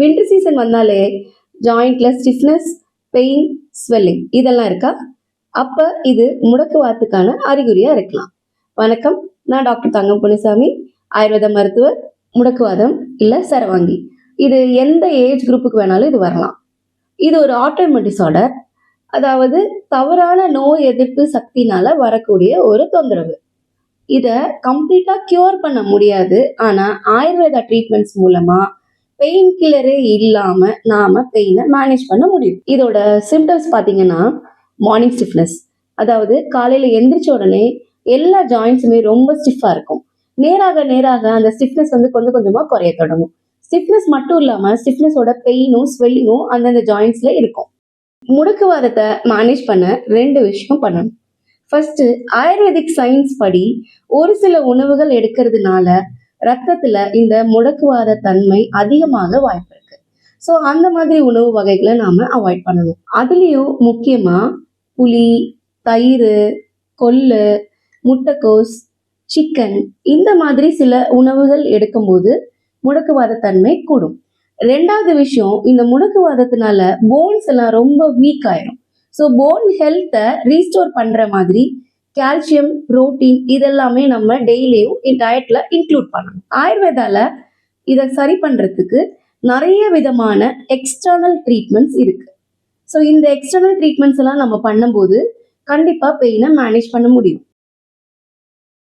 Winter season வந்தாலே ஜாயிண்ட்ல stiffness pain swelling இதெல்லாம் இருக்கா? அப்போ இது முடக்குவாத்துக்கான அறிகுறியாக இருக்கலாம். வணக்கம் நான் டாக்டர் தங்கம் பொன்னிசாமி ஆயுர்வேத மருத்துவர் முடக்குவாதம் இல்லை சரவாங்கி. இது எந்த ஏஜ் குரூப்புக்கு வேணாலும் இது வரலாம். இது ஒரு ஆட்டோமேட் டிசார்டர் அதாவது தவறான நோய் எதிர்ப்பு சக்தினால வரக்கூடிய ஒரு தொந்தரவு. இதை கம்ப்ளீட்டாக க்யூர் பண்ண முடியாது. ஆனால் ஆயுர்வேதா ட்ரீட்மெண்ட்ஸ் மூலமாக பெயின் கில்லரே இல்லாமல் நாம் பெயினை மேனேஜ் பண்ண முடியும். இதோட சிம்டம்ஸ் பார்த்தீங்கன்னா மார்னிங் ஸ்டிஃப்னஸ் அதாவது காலையில் எந்திரிச்ச உடனே எல்லா ஜாயின்ஸுமே ரொம்ப ஸ்டிஃபாக இருக்கும். நேராக நேராக அந்த ஸ்டிஃப்னஸ் வந்து கொஞ்சம் கொஞ்சமாக குறைய தொடங்கும். ஸ்டிஃப்னஸ் மட்டும் இல்லாமல் ஸ்டிஃப்னஸோட பெயினும் ஸ்வெல்லிங்கும் அந்தந்த ஜாயின்ஸில் இருக்கும். முடக்குவாதத்தை மேனேஜ் பண்ண ரெண்டு விஷயம் பண்ணணும். ஃபர்ஸ்ட் ஆயுர்வேதிக் சயின்ஸ் படி ஒரு சில உணவுகள் எடுக்கிறதுனால ரத்தத்துல இந்த முடக்குவாத தன்மை அதிகமாக வாய்ப்பு இருக்கு. ஸோ அந்த மாதிரி உணவு வகைகளை நாம அவாய்ட் பண்ணணும். அதுலேயும் முக்கியமா புளி தயிர் கொள்ளு முட்டைக்கோஸ் சிக்கன் இந்த மாதிரி சில உணவுகள் எடுக்கும்போது முடக்குவாத தன்மை கூடும். ரெண்டாவது விஷயம் இந்த முடக்குவாதத்தினால போன்ஸ் எல்லாம் ரொம்ப வீக் ஆயிரும். ஸோ போன் ஹெல்த்தை ரீஸ்டோர் பண்ற மாதிரி கால்சியம் புரோட்டீன் இதெல்லாமே நம்ம டெய்லியும் டயட்ல இன்க்ளூட் பண்ணணும். ஆயுர்வேதால இதை சரி பண்ணுறதுக்கு நிறைய விதமான எக்ஸ்டர்னல் ட்ரீட்மெண்ட்ஸ் இருக்கு. ஸோ இந்த எக்ஸ்டர்னல் ட்ரீட்மெண்ட்ஸ் எல்லாம் நம்ம பண்ணும்போது கண்டிப்பாக பெயினை மேனேஜ் பண்ண முடியும்.